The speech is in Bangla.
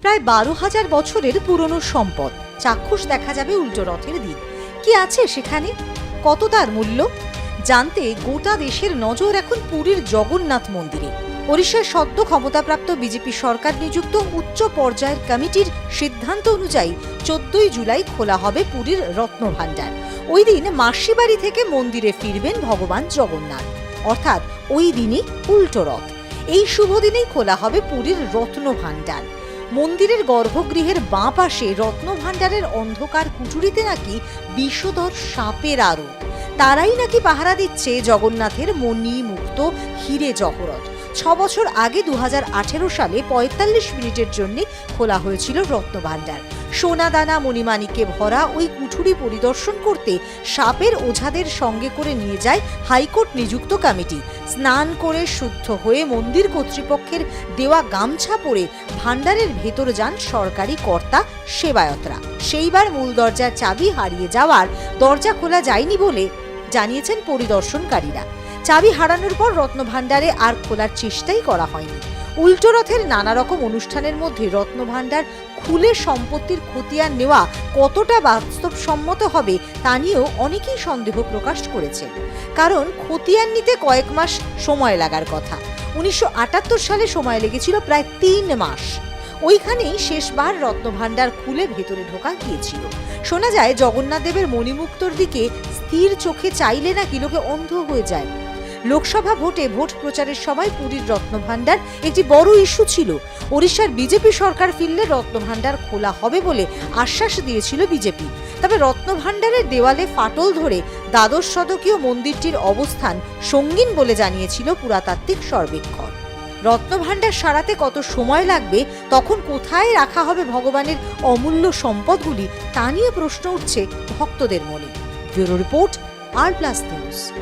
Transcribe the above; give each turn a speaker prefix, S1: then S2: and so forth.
S1: প্রায় বারো হাজার বছরের পুরনো সম্পদ। চাক্ষুষ দেখা যাবে উল্টো রথের দিন। কি আছে সেখানে? কত তার মূল্য? জানতে গোটা দেশের নজর এখন পুরীর জগন্নাথ মন্দিরে। ওড়িশার সদ্য ক্ষমতাপ্রাপ্ত বিজেপি সরকার নিযুক্ত উচ্চ পর্যায়ের কমিটির সিদ্ধান্ত অনুযায়ী চোদ্দই জুলাই খোলা হবে পুরীর রত্নভাণ্ডার ওই দিন মাসি বাড়ি থেকে মন্দিরে ফিরবেন ভগবান জগন্নাথ। অর্থাৎ ওই দিনই উল্টো রথ। এই শুভ দিনেই খোলা হবে পুরীর রত্নভাণ্ডার মন্দিরের গর্ভগৃহের বাঁ পাশে রত্নভাণ্ডারের অন্ধকার কুচুরিতে নাকি বিষধর সাপের আরও। তারাই নাকি পাহারা দিচ্ছে জগন্নাথের মণি মুক্ত হিরে জহরত। ছ বছর আগে দু হাজার আঠেরো সালে পঁয়তাল্লিশ মিনিটের জন্য খোলা হয়েছিল রত্নভাণ্ডার। সোনা দানা মণিমাণিকে ভরা ওই কুঠুরি পরিদর্শন করতে সাপের ওঝাদের সঙ্গে করে নিয়ে যায় হাইকোর্ট নিযুক্ত কমিটি। স্নান করে শুদ্ধ হয়ে মন্দির কর্তৃপক্ষের দেওয়া গামছা পরে ভাণ্ডারের ভেতর যান সরকারি কর্তা সেবায়তরা। সেইবার মূল দরজার চাবি হারিয়ে যাওয়ার দরজা খোলা যায়নি বলে জানিয়েছেন পরিদর্শনকারীরা। চাবি হারানোর পর রত্নভাণ্ডারে আর খোলার চেষ্টাই করা হয়নি। উল্টো রথের নানা রকম অনুষ্ঠানের মধ্যে রত্নভাণ্ডার খুলে সম্পত্তির খতিয়ান নেওয়া কতটা বাস্তবসম্মত হবে তা নিয়েও অনেকেই সন্দেহ প্রকাশ করেছেন। কারণ খতিয়ান নিতে কয়েক মাস সময় লাগার কথা। উনিশশো আটাত্তর সালে সময় লেগেছিল প্রায় তিন মাস। ওইখানেই শেষবার রত্নভাণ্ডার খুলে ভেতরে ঢোকা গিয়েছিল। শোনা যায় জগন্নাথ দেবের মণিমুক্তর দিকে স্থির চোখে চাইলে নাকি লোকে অন্ধ হয়ে যায়। লোকসভা ভোটে ভোট প্রচারের সময় পুরীর রত্নভাণ্ডার একটি বড় ইস্যু ছিল। ওড়িশার বিজেপি সরকার ফিরলে রত্নভাণ্ডার খোলা হবে বলে আশ্বাস দিয়েছিল বিজেপি। তবে রত্নভাণ্ডারের দেওয়ালে ফাটল ধরে দ্বাদশ শতকীয় মন্দিরটির অবস্থান সঙ্গীন বলে জানিয়েছিল পুরাতাত্ত্বিক সর্বেক্ষণ। রত্নভাণ্ডার সারাতে কত সময় লাগবে, তখন কোথায় রাখা হবে ভগবানের অমূল্য সম্পদগুলি, তা নিয়ে প্রশ্ন উঠছে ভক্তদের মনে। Bureau report, R plus news.